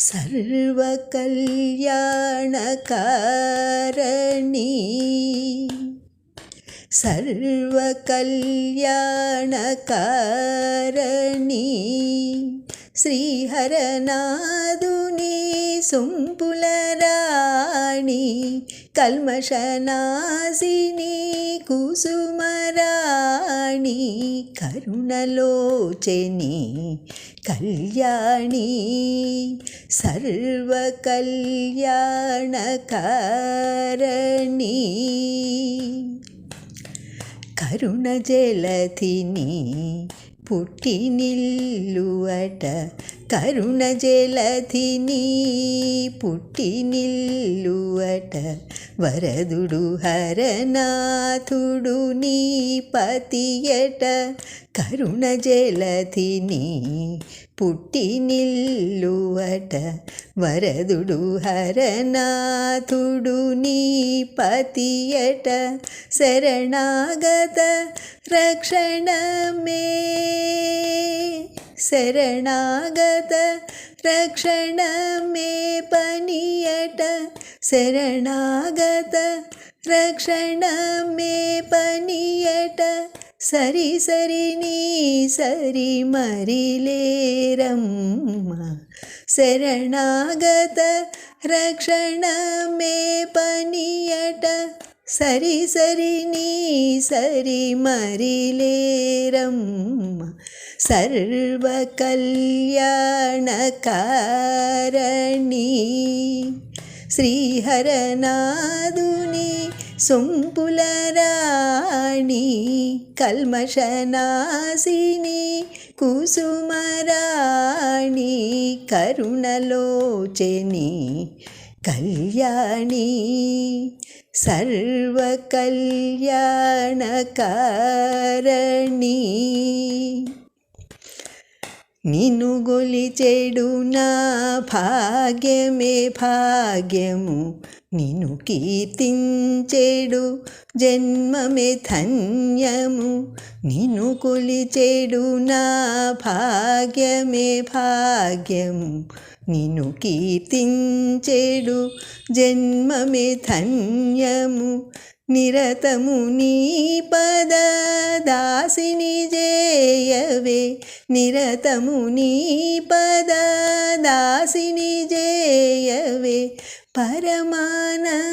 सर्वकल्याणकारिणी సర్వకల్యాణకారణి శ్రీహరనాదుని సుంపులరాణి కల్మషనాశిని కుసుమరాణి కరుణలోచని కళ్యాణి సర్వకల్యాణకారణి కరుణ జలధిని పుట్టినిల్లువట కరుణ జలధిని పుట్టి నిల్లువట. వరదుడు హరనాథుడు నీ పతియట. కరుణ జలధిని పుట్టి నిల్లువట. వరదుడు హరనాథుడు నీ పతియట. శరణాగత రక్షణమే. శరణాగత రక్షణమే పనియట శరణాగత రక్షణమే పనియట సరి సరి నీ సరి మరిలేరమ్మ శరణాగత రక్షణమే పనియట సరి సరి నీ సరి మరిలేరమ్మ. సర్వకళ్యాణకారిణి శ్రీహరనాదుని సుంపులరాణి కల్మషనాశిని కుసుమరాణి కరుణలోచని కళ్యాణి సర్వకళ్యాణకారిణి. నిన్ను గొలిచెడు నా భాగ్యమే భాగ్యము నిన్ను కీర్తించెడు జన్మమే ధన్యము నిన్ను కొలిచెడు నా భాగ్యమే భాగ్యము. నిను కీర్తించెడు జన్మమే ధన్యము. నిరతము నీ పద దాసిని జేయవే. నిరతము నీ పద దాసిని జేయవే. పరమానంద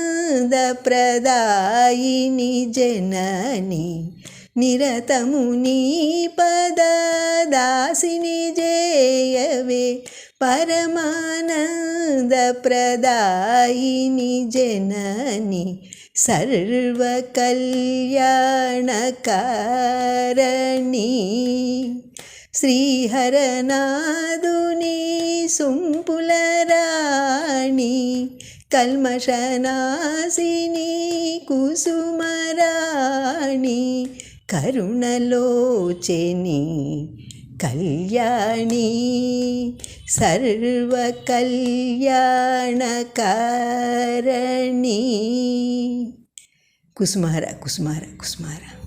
ప్రదాయిని జనని నిరతము నీ పద దాసిని జేయవే పరమానంద ప్రదాయిని జనని సర్వకళ్యాణకారిణి. శ్రీహరనాదుని సొంపులరాణి కల్మషనాశిని కుసుమరాణి కరుణలోచని కళ్యాణి సర్వకళ్యాణకారిణి. కుసుమార కుసుమార కుసుమార.